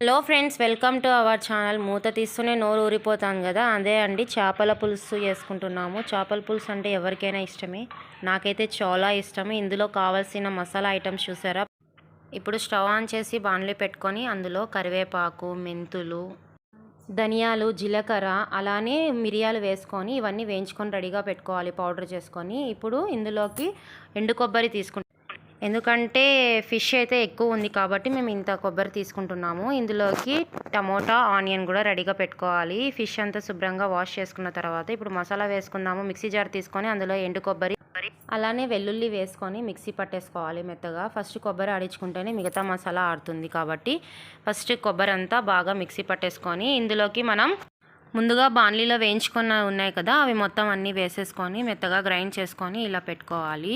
Hello friends welcome to our channel. మూత తీస్తూనే నోరు ఊరిపోతాను కదా? అదే అండి చేపల పులుసు చేసుకుంటున్నాము. చేపల పులుసు అంటే ఎవరికైనా ఇష్టమే? నాకైతే చాలా ఇష్టమే. ఇందులో కావాల్సిన మసాలా ఐటమ్స్ చూసారా? ఇప్పుడు స్టవ్ ఆన్ చేసి బాణలి పెట్టుకొని అందులో కరివేపాకు మెంతులు ధనియాలు జీలకర్ర అలానే మిరియాలు వేసుకొని ఇవన్నీ వేయించుకొని రెడీగా పెట్టుకోవాలి పౌడర్ చేసుకొని. ఇప్పుడు ఇందులోకి ఎండు కొబ్బరి తీసుకుంటాం ఎందుకంటే ఫిష్ అయితే ఎక్కువ ఉంది కాబట్టి మేము ఇంత కొబ్బరి తీసుకుంటున్నాము. ఇందులోకి టమోటా ఆనియన్ కూడా రెడీగా పెట్టుకోవాలి. ఫిష్ అంతా శుభ్రంగా వాష్ చేసుకున్న తర్వాత ఇప్పుడు మసాలా వేసుకుందాము. మిక్సీ జార్ తీసుకొని అందులో ఎండు కొబ్బరి అలానే వెల్లుల్లి వేసుకొని మిక్సీ పట్టేసుకోవాలి మెత్తగా. ఫస్ట్ కొబ్బరి ఆడించుకుంటేనే మిగతా మసాలా ఆడుతుంది కాబట్టి ఫస్ట్ కొబ్బరి అంతా బాగా మిక్సీ పట్టేసుకొని ఇందులోకి మనం ముందుగా బాణలీలో వేయించుకున్న ఉన్నాయి కదా అవి మొత్తం అన్నీ వేసేసుకొని మెత్తగా గ్రైండ్ చేసుకొని ఇలా పెట్టుకోవాలి.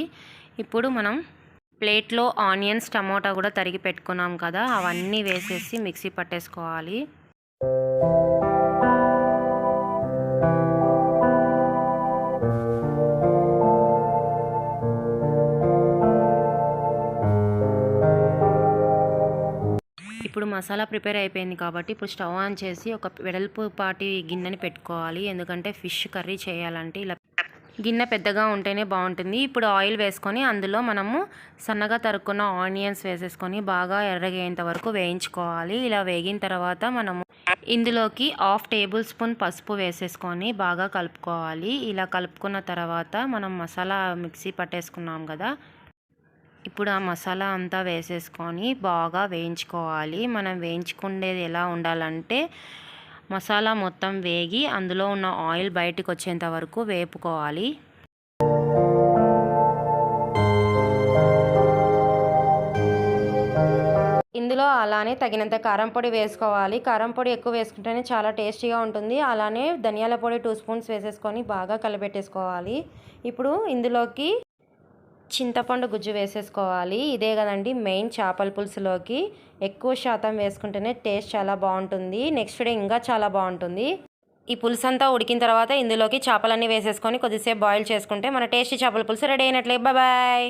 ఇప్పుడు మనం ప్లేట్లో ఆనియన్స్ టమోటా కూడా తరిగి పెట్టుకున్నాం కదా అవన్నీ వేసేసి మిక్సీ పట్టేసుకోవాలి. ఇప్పుడు మసాలా ప్రిపేర్ అయిపోయింది కాబట్టి ఇప్పుడు స్టవ్ ఆన్ చేసి ఒక వెడల్పు పాటి గిన్నెని పెట్టుకోవాలి. ఎందుకంటే ఫిష్ కర్రీ చేయాలంటే ఇలా గిన్నె పెద్దగా ఉంటేనే బాగుంటుంది. ఇప్పుడు ఆయిల్ వేసుకొని అందులో మనము సన్నగా తరుక్కున్న ఆనియన్స్ వేసేసుకొని బాగా ఎర్రగేంత వరకు వేయించుకోవాలి. ఇలా వేగిన తర్వాత మనము ఇందులోకి హాఫ్ టేబుల్ స్పూన్ పసుపు వేసేసుకొని బాగా కలుపుకోవాలి. ఇలా కలుపుకున్న తర్వాత మనం మసాలా మిక్సీ పట్టేసుకున్నాం కదా. ఇప్పుడు ఆ మసాలా అంతా వేసేసుకొని బాగా వేయించుకోవాలి. మనం వేయించుకునేది ఎలా ఉండాలంటే మసాలా మొత్తం వేగి అందులో ఉన్న ఆయిల్ బయటకు వచ్చేంత వరకు వేపుకోవాలి. ఇందులో అలానే తగినంత కారం పొడి వేసుకోవాలి. కారం పొడి ఎక్కువ వేసుకుంటేనే చాలా టేస్టీగా ఉంటుంది. అలానే ధనియాల పొడి టూ స్పూన్స్ వేసేసుకొని బాగా కలిపెట్టేసుకోవాలి ఇప్పుడు ఇందులోకి చింతపండు గుజ్జు వేసేసుకోవాలి. ఇదే కదండి మెయిన్ చేపల పులుసులోకి ఎక్కువ శాతం వేసుకుంటేనే టేస్ట్ చాలా బాగుంటుంది. నెక్స్ట్ డే ఇంకా చాలా బాగుంటుంది. ఈ పులుసు అంతా ఉడికిన తర్వాత ఇందులోకి చేపలన్నీ వేసేసుకొని కొద్దిసేపు బాయిల్ చేసుకుంటే మన టేస్టీ చేపల పులుసు రెడీ అయినట్లే. బాయ్